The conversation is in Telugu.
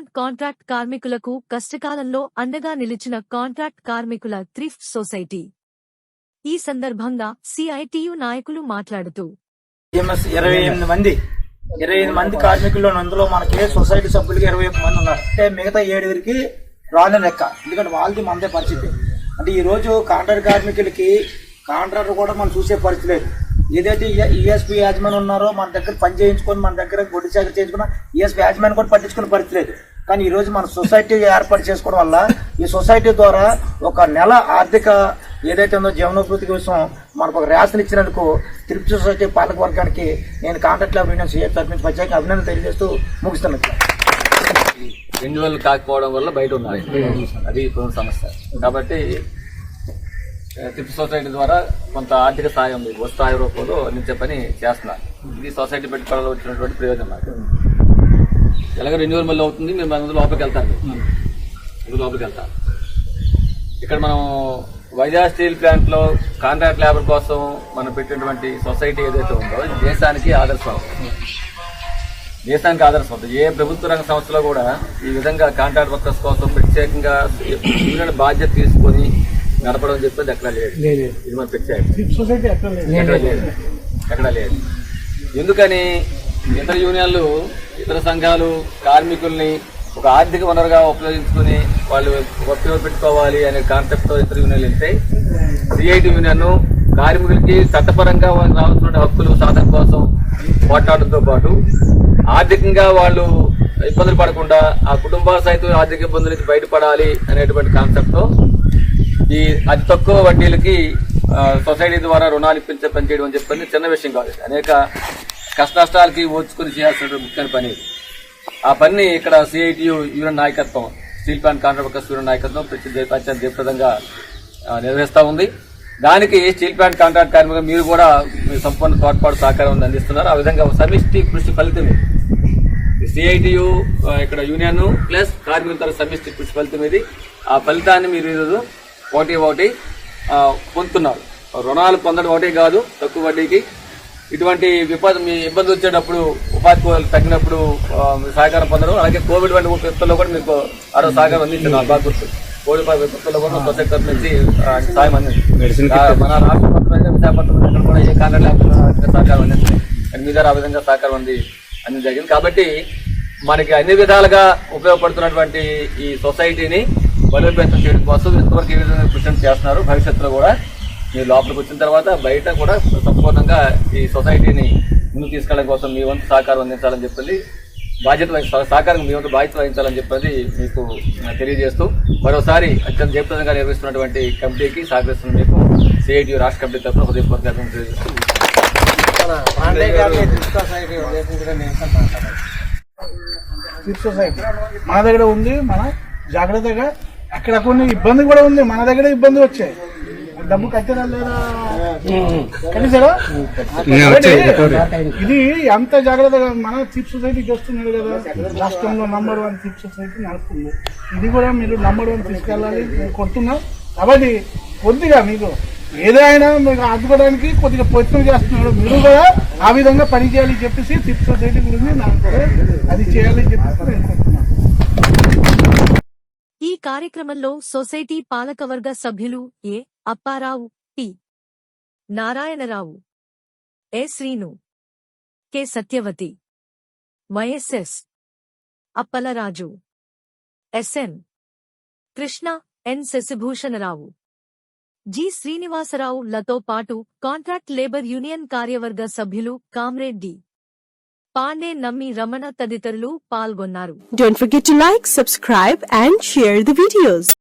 డిమాండ్ కాంట్రాక్ట్ కార్మికులకు కష్టకాలంలో అండగా నిలిచిన కాంట్రాక్ట్ కార్మికుల థ్రిఫ్ట్ సొసైటీ. ఈ సందర్భంగా సిఐటియు నాయకులు మాట్లాడుతూ. ఇరవై ఎనిమిది మంది ఇరవై ఎనిమిది మంది కార్మికుల్లో అందులో మనకి సొసైటీ సభ్యులకి ఇరవై ఒక్క మంది ఉన్నారు. అంటే మిగతా ఏడుగురికి రాని లెక్క ఎందుకంటే వాళ్ళది మనదే పరిస్థితి. అంటే ఈ రోజు కాంట్రాక్ట్ కార్మికులకి కాంట్రాక్టర్ కూడా మనం చూసే పరిస్థితి లేదు. ఏదైతే ఈఎస్పీ యాజమాన్ ఉన్నారో మన దగ్గర పని చేయించుకొని మన దగ్గర గొడ్డు చాకరీ చేయించుకున్న ఈఎస్పీ యాజమాన్ కూడా పట్టించుకునే పరిస్థితి లేదు. కానీ ఈరోజు మన సొసైటీ ఏర్పాటు చేసుకోవడం వల్ల ఈ సొసైటీ ద్వారా ఒక నెల ఆర్థిక ఏదైతే ఉందో జీవనోభివృద్ధి కోసం మనకు ఒక రేషన్ ఇచ్చినందుకు తిరుపతి సొసైటీ పాలక వర్గానికి నేను కాంట్రాక్ట్ ల్యాబ్ యూనియన్ సీఎం తరఫు నుంచి ప్రత్యేక అభినందన తెలియజేస్తూ ముగిస్తున్నాను రెన్యువల్ కాకపోవడం వల్ల బయట ఉన్నారు అది ఇప్పుడు సమస్య. కాబట్టి తిప్పు సొసైటీ ద్వారా కొంత ఆర్థిక సాయం ఉంది వస్తాయి రూపంలో అందించే పని చేస్తున్నారు. ఇది సొసైటీ పెట్టుకోవడం వచ్చినటువంటి ప్రయోజనం నాకు ఎలాగ రెన్యువల్ మళ్ళీ అవుతుంది మీరు మన లోపలికి వెళ్తారు లోపలికి వెళ్తారు ఇక్కడ మనం వైజాగ్ స్టీల్ ప్లాంట్లో కాంట్రాక్ట్ లేబర్ కోసం మనం పెట్టినటువంటి సొసైటీ ఏదైతే ఉందో దేశానికి ఆదర్శం. దేశానికి ఆదర్శం. అవుతుంది ఏ ప్రభుత్వ రంగ సంస్థలో కూడా ఈ విధంగా కాంట్రాక్ట్ వర్కర్స్ కోసం ప్రత్యేకంగా యూనియన్ బాధ్యత తీసుకొని నడపడం చెప్పేది ఎక్కడ లేదు. ఇది మన ప్రత్యేకం ఎక్కడ లేదు. ఎక్కడ లేదు. ఎందుకని ఇతర యూనియన్లు ఇతర సంఘాలు కార్మికుల్ని ఒక ఆర్థిక వనరుగా ఉపయోగించుకుని వాళ్ళు ఉపయోగపెట్టుకోవాలి అనే కాన్సెప్ట్తో ఇతర యూనియన్లు వెళ్తే సిఐటి యూనియన్ కార్మికులకి చట్టపరంగా రావాల్సిన హక్కులు సాధన కోసం పోట్లాడడంతో పాటు ఆర్థికంగా వాళ్ళు ఇబ్బందులు పడకుండా ఆ కుటుంబాల సైతం ఆర్థిక ఇబ్బందుల నుంచి బయటపడాలి అనేటువంటి కాన్సెప్ట్తో ఈ అతి తక్కువ వడ్డీలకి సొసైటీ ద్వారా రుణాలు ఇప్పించే పని చేయడం అని చెప్పని చిన్న విషయం కాదు. అనేక కష్ట నష్టాలకి చేయాల్సిన ముఖ్యమైన పని ఆ పని ఇక్కడ సిఐటియు యూనియన్ నాయకత్వం steel plant contract workers union నాయకత్వం ప్రతి జయ- అత్యంత జయప్రదంగా నిర్వహిస్తా ఉంది. దానికి స్టీల్ ప్లాంట్ కాంట్రాక్ట్ కార్మికులు మీరు కూడా సంపూర్ణ తోడ్పాటు సహకారం అందిస్తున్నారు. ఆ విధంగా సమిష్టి కృషి ఫలితం సిఐటియు ఇక్కడ యూనియన్ ప్లస్ కార్మికుల తరఫు సమిష్టి కృషి ఫలితం ఇది. ఆ ఫలితాన్ని మీరు ఈరోజు ఒకటి ఒకటి పొందుతున్నారు. రుణాలు పొందడం ఒకటి కాదు తక్కువ వడ్డీకి ఇటువంటి మీ ఇబ్బంది వచ్చేటప్పుడు ఉపాధి తగ్గినప్పుడు సహకారం పొందడం. అలాగే కోవిడ్ వంటి విపత్తుల్లో కూడా మీకు ఆరో సహకారం అందించారు నాకు బాగా గుర్తు. కోవిడ్ విపత్తుల్లో కూడా సొసైటీ తరఫు నుంచి సాయం అందించింది. మన రాష్ట్ర ఎక్కడ కూడా ఏ కాంట్రాక్ట్ లేకుండా సహకారం అందించింది. అండ్ మీ ద్వారా ఆ విధంగా సహకారం అంది అంది జరిగింది. కాబట్టి మనకి అన్ని విధాలుగా ఉపయోగపడుతున్నటువంటి ఈ సొసైటీని బలోపేతం చేయడం కోసం ఇంతవరకు ఏ విధంగా కృషి చేస్తున్నారు భవిష్యత్తులో కూడా మీరు లోపలికి వచ్చిన తర్వాత బయట కూడా సంపూర్ణంగా ఈ సొసైటీని ముందుకు తీసుకెళ్ళడం కోసం మీ వంతు సహకారం అందించాలని చెప్పి బాధ్యత సహకారం మీ వంతు బాధ్యత వహించాలని చెప్పేది మీకు తెలియజేస్తూ మరోసారి అత్యంత జయప్రదంగా నిర్వహిస్తున్నటువంటి కమిటీకి సహకరిస్తున్న మీకు సిఐటి రాష్ట్ర కమిటీ తరఫున హృదయపూర్వక తెలియజేస్తూ సిప్ సొసైటీ మన దగ్గర ఉంది మన జాగ్రత్తగా. అక్కడ కొన్ని ఇబ్బంది కూడా ఉంది. మన దగ్గర ఇబ్బంది వచ్చాయి. డబ్బు కట్టారా లేదా? ఇది ఎంత జాగ్రత్తగా మన చిప్ సొసైటీ చేస్తున్నాడు కదా రాష్ట్రంలో నంబర్ వన్ చిప్ సొసైటీ నడుస్తుంది. ఇది కూడా మీరు నంబర్ వన్ తీసుకెళ్ళాలి నేను కొడుతున్నా. కాబట్టి కొద్దిగా మీకు ఏదైనా మీకు ఆదుకోవడానికి కొద్దిగా ప్రయత్నం చేస్తున్నాడు. మీరు కూడా ఆ విధంగా పని చేయాలి చెప్పేసి చిప్ సొసైటీ గురించి నాకు కూడా అది చేయాలి చెప్పేసి నేను కోరుతున్నాను ఈ కార్యక్రమంలో సొసైటీ పాలకవర్గ సభ్యులు A Apparao P Narayanarao. A. Srinu. K. Satyavathi. YSS Appalaraju. SN Krishna N. Sasibhushanarao. G. Srinivasarao లతో పాటు కాంట్రాక్ట్ లేబర్ యూనియన్ కార్యవర్గ సభ్యులు కామ్రెడ్డి పాండే నమ్మి రమణ తదితరులు పాల్గొన్నారు. Don't forget like subscribe and share share videos.